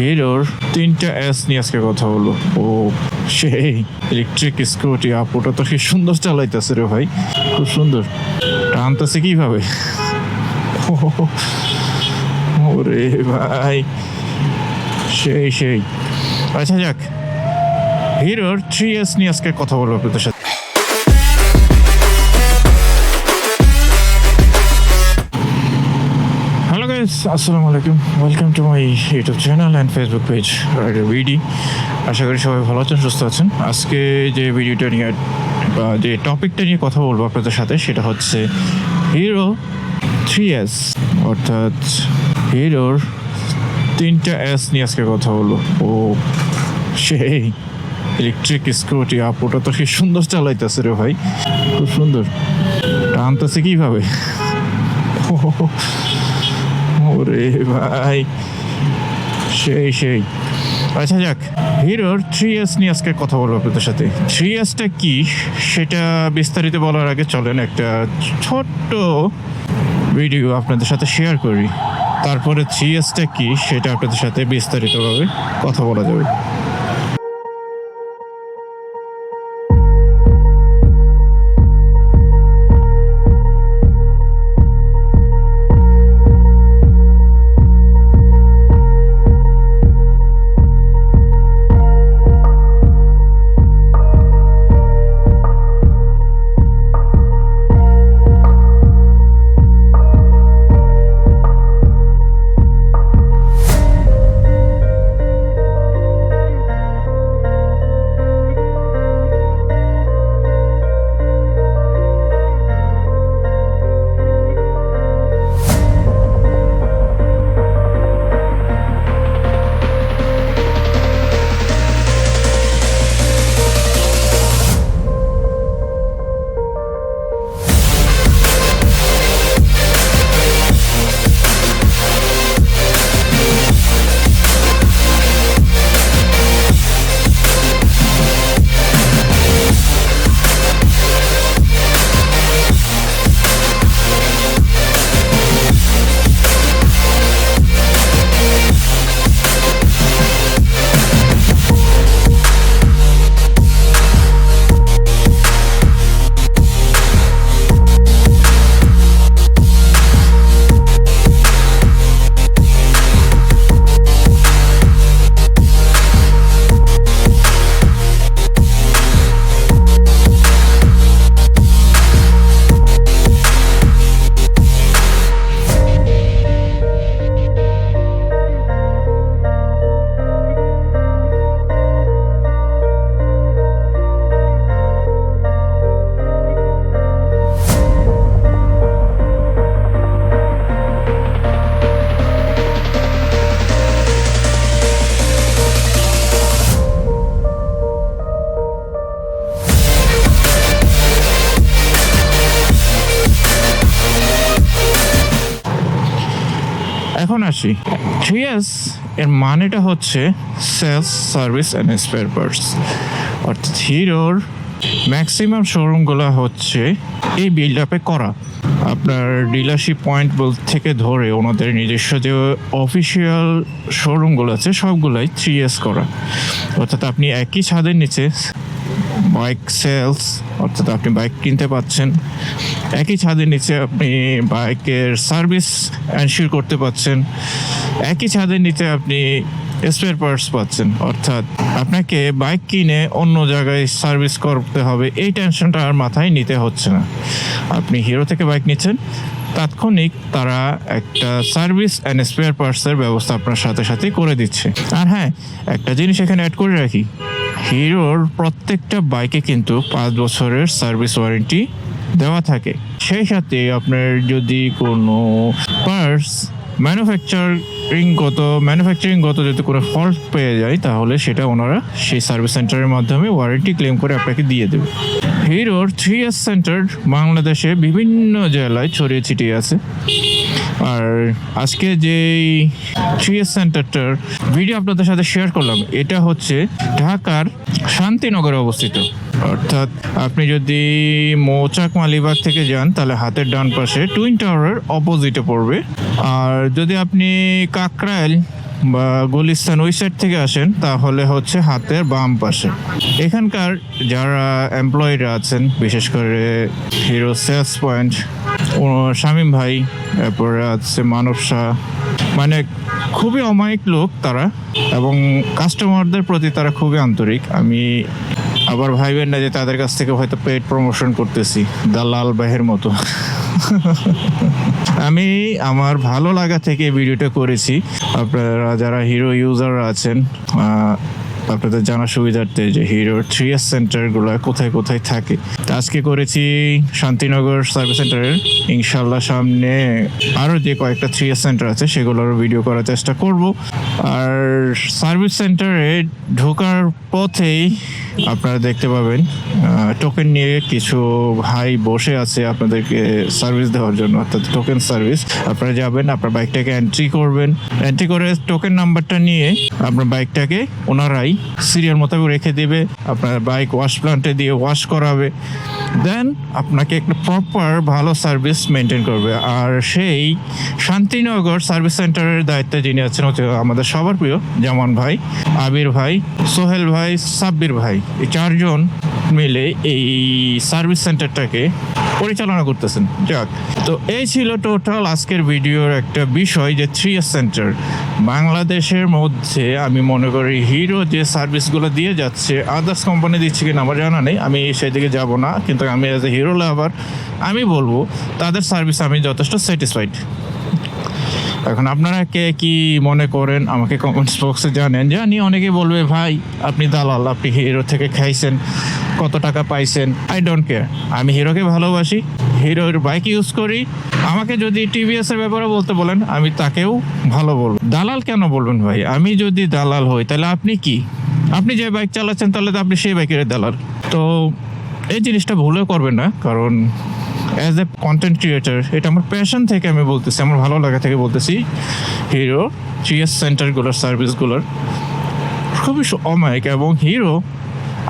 হিরোর তিনটা এস নিয়ে আজকে কথা বলব। ও, সেই ইলেকট্রিক স্কুটি আপুটা তো কি সুন্দর চালাইতেছে রে ভাই। খুব সুন্দর। টানতেছে কীভাবে? ওরে ভাই। সেই সেই। আচ্ছা যাক। হিরোর থ্রি এস নিয়ে আজকে কথা বলব আপনাদের সাথে। আসসালামু আলাইকুম। Welcome to my YouTube channel and Facebook page rider ভিডি আশা করি সবাই ভালো আছেন, সুস্থ আছেন। আজকে যে ভিডিওটা নিয়ে, বা যে টপিকটা নিয়ে কথা বলব আপনাদের সাথে, সেটা হচ্ছে হিরো থ্রি এস অর্থাৎ হিরোর তিনটা এস নিয়ে আজকে কথা বলব। ও, সেই ইলেকট্রিক স্কুটি আপুটা তো কি সুন্দর চালাইতেছে রে ভাই। খুব সুন্দর। টানতেছে কীভাবে? ওরে ভাই। সেই সেই। আচ্ছা যাক। হিরোর থ্রি এস নিয়ে আজকে কথা বলব আপনাদের সাথে। থ্রি এসটা কি? সেটা বিস্তারিত বলার আগে চলেন একটা ছোট্ট ভিডিও আপনাদের সাথে শেয়ার করি। তারপরে থ্রি এসটা কি? সেটা আপনাদের সাথে বিস্তারিতভাবে কথা বলা যাবে। এখন আসি। থ্রি এস এর মানেটা হচ্ছে sales service and spare parts অর্থাৎ হিরোর ম্যাক্সিমাম শোরুমগুলো হচ্ছে এই বিল্ড আপে করা। আপনার ডিলারশিপ পয়েন্ট বল থেকে ধরে ওনাদের নিজস্ব যে অফিসিয়াল শোরুমগুলো আছে, সবগুলাই থ্রি এস করা। অর্থাৎ আপনি একই ছাদের নিচে বাইক সেলস অর্থাৎ আপনি বাইক কিনতে পাচ্ছেন। একই ছাদের নিচে আপনি বাইকের সার্ভিস এনশিওর করতে পাচ্ছেন। একই ছাদের নিচে আপনি স্পেয়ার পার্টস পাচ্ছেন। অর্থাৎ আপনাকে বাইক কিনে অন্য জায়গায় সার্ভিস করতে হবে, এই টেনশনটা আর মাথায় নিতে হচ্ছে না। আপনি হিরো থেকে বাইক নিচ্ছেন, তাৎক্ষণিক তারা একটা সার্ভিস অ্যান্ড স্পেয়ার পার্টসের ব্যবস্থা আপনার সাথে সাথে করে দিচ্ছে। আর হ্যাঁ একটা জিনিস এখানে অ্যাড করে রাখি। হিরোর প্রত্যেকটা বাইকে কিন্তু পাঁচ বছরের সার্ভিস ওয়ারেন্টি দেওয়া থাকে। সেই সাথে আপনার যদি কোনো পার্টস ম্যানুফ্যাকচারিংগত ম্যানুফ্যাকচারিংগত যদি কোনো ফল্ট পেয়ে যায়, তাহলে সেটা ওনারা সেই সার্ভিস সেন্টারের মাধ্যমে ওয়ারেন্টি ক্লেম করে আপনাকে দিয়ে দেবে। হিরোর থ্রি এস সেন্টার বাংলাদেশে বিভিন্ন জেলায় ছড়িয়ে ছিটিয়ে আছে। আর আজকে যে থ্রিএস সেন্টারটার ভিডিও আপনাদের সাথে শেয়ার করলাম, এটা হচ্ছে ঢাকার শান্তিনগরে অবস্থিত। অর্থাৎ আপনি যদি মৌচাক মালিবাগ থেকে যান, তাহলে হাতের ডান পাশে টুইন টাওয়ারের অপোজিটে পড়বে। আর যদি আপনি কাকরাইল বা গুলিস্তান ওই সাইড থেকে আসেন, তাহলে হচ্ছে হাতের বাম পাশে। এখানকার যারা এমপ্লয়িরা আছেন, বিশেষ করে হিরো সেলস পয়েন্ট শামীম ভাই তারপরে আছে মানব শাহ। মানে খুবই অমায়িক লোক তারা এবং কাস্টমারদের প্রতি তারা খুবই আন্তরিক। আমি আবার ভাইবেন না যে তাদের কাছ থেকে হয়তো পেড প্রমোশন করতেছি, দালাল বাহের মতো। আমি আমার ভালো লাগা থেকে ভিডিওটা করেছি। আপনারা যারা হিরো ইউজার আছেন আপনাদের জানা সুবিধার্থে যে হিরো থ্রি এস সেন্টারগুলো কোথায় কোথায় থাকে। তো আজকে করেছি শান্তিনগর সার্ভিস সেন্টারের ইনশাল্লাহ সামনে আরও যে কয়েকটা থ্রি এস সেন্টার আছে সেগুলোর ভিডিও করার চেষ্টা করব। আর সার্ভিস সেন্টারে ঢোকার পথেই আপনারা দেখতে পাবেন টোকেন নিয়ে কিছু ভাই বসে আছে আপনাদেরকে সার্ভিস দেওয়ার জন্য, অর্থাৎ টোকেন সার্ভিস আপনারা যাবেন, আপনার বাইকটাকে এন্ট্রি করবেন। এন্ট্রি করে টোকেন নাম্বারটা নিয়ে আপনার বাইকটাকে ওনারাই সিরিয়াল মোতাবেক রেখে দেবে। আপনার বাইক ওয়াশ প্লান্টে দিয়ে ওয়াশ করাবে। দেন আপনাকে একটা প্রপার ভালো সার্ভিস মেনটেন করবে। আর সেই শান্তিনগর সার্ভিস সেন্টারের দায়িত্বে যিনি আছেন, হচ্ছে আমাদের সবার প্রিয় জামান ভাই, আবির ভাই, সোহেল ভাই, সাব্বির ভাই। এই চারজন মিলে এই সার্ভিস সেন্টারটাকে পরিচালনা করতেছেন। যাক, তো এই ছিল টোটাল আজকের ভিডিওর একটা বিষয় যে থ্রি এস সেন্টার। বাংলাদেশের মধ্যে আমি মনে করি হিরো যে সার্ভিসগুলো দিয়ে যাচ্ছে আদার্স কোম্পানি দিচ্ছে কিনা আমার জানা নেই, আমি সেদিকে যাব না। কিন্তু আমি অ্যাজ এ হিরো লাভার আমি বলব, তাদের সার্ভিস আমি যথেষ্ট স্যাটিসফাইড এখন আপনারা কে কি মনে করেন? আমাকে কমেন্টস বক্সে জানেন। জানি অনেকে বলবে, ভাই, আপনি দালাল, আপনি হিরো থেকে খাইছেন, কত টাকা পাইছেন? আই ডোন্ট কেয়ার আমি হিরোকে ভালোবাসি, হিরোর বাইক ইউজ করি। আমাকে যদি টিভিএস এর ব্যাপারে বলতে বলেন, আমি তাকেও ভালো বলব। দালাল কেন বলবেন ভাই? আমি যদি দালাল হই, তাহলে আপনি কি? আপনি যে বাইক চালাচ্ছেন, তাহলে তো আপনি সেই বাইকের দালাল। তো এই জিনিসটা ভুলেও করবেন না, কারণ অ্যাজ এ কন্টেন্ট ক্রিয়েটার এটা আমার প্যাশন থেকে আমি বলতেছি, আমার ভালো লাগা থেকে বলতেছি। হিরো জিএস সেন্টারগুলোর সার্ভিসগুলোর খুবই অমায়িক এবং হিরো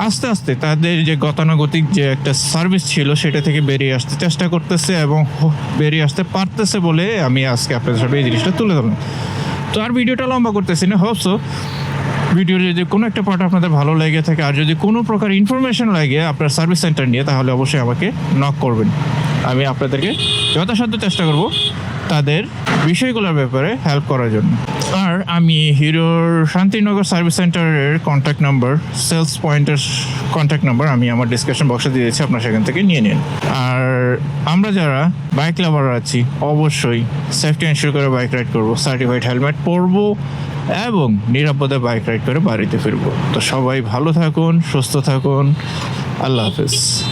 আস্তে আস্তে তাদের যে গতানুগতিক যে একটা সার্ভিস ছিল সেটা থেকে বেরিয়ে আসতে চেষ্টা করতেছে এবং বেরিয়ে আসতে পারতেছে বলে আমি আজকে আপনাদের সাথে এই জিনিসটা তুলে ধরলাম। তো আর ভিডিওটা লম্বা করতেছি না হোপসো ভিডিওর যদি কোনো একটা পার্ট আপনাদের ভালো লেগে থাকে আর যদি কোনো প্রকার ইনফরমেশন লাগে আপনার সার্ভিস সেন্টার নিয়ে, তাহলে অবশ্যই আমাকে নক করবেন। আমি আপনাদেরকে যথাসাধ্য চেষ্টা করব তাদের বিষয়গুলোর ব্যাপারে হেল্প করার জন্য। আর আমি হিরোর শান্তিনগর সার্ভিস সেন্টারের কন্ট্যাক্ট নাম্বার সেলস পয়েন্টের কন্ট্যাক্ট নাম্বার আমি আমার ডিসক্রিপশন বক্সে দিয়ে দিচ্ছি, আপনার সেখান থেকে নিয়ে নিন। আর আমরা যারা বাইক লাভার আছি, অবশ্যই সেফটি এনশিওর করে বাইক রাইড করব সার্টিফাইড হেলমেট পরবো এবং নিরাপদে বাইক রাইড করে বাড়িতে ফিরব। তো সবাই ভালো থাকুন, সুস্থ থাকুন। আল্লাহ হাফেজ।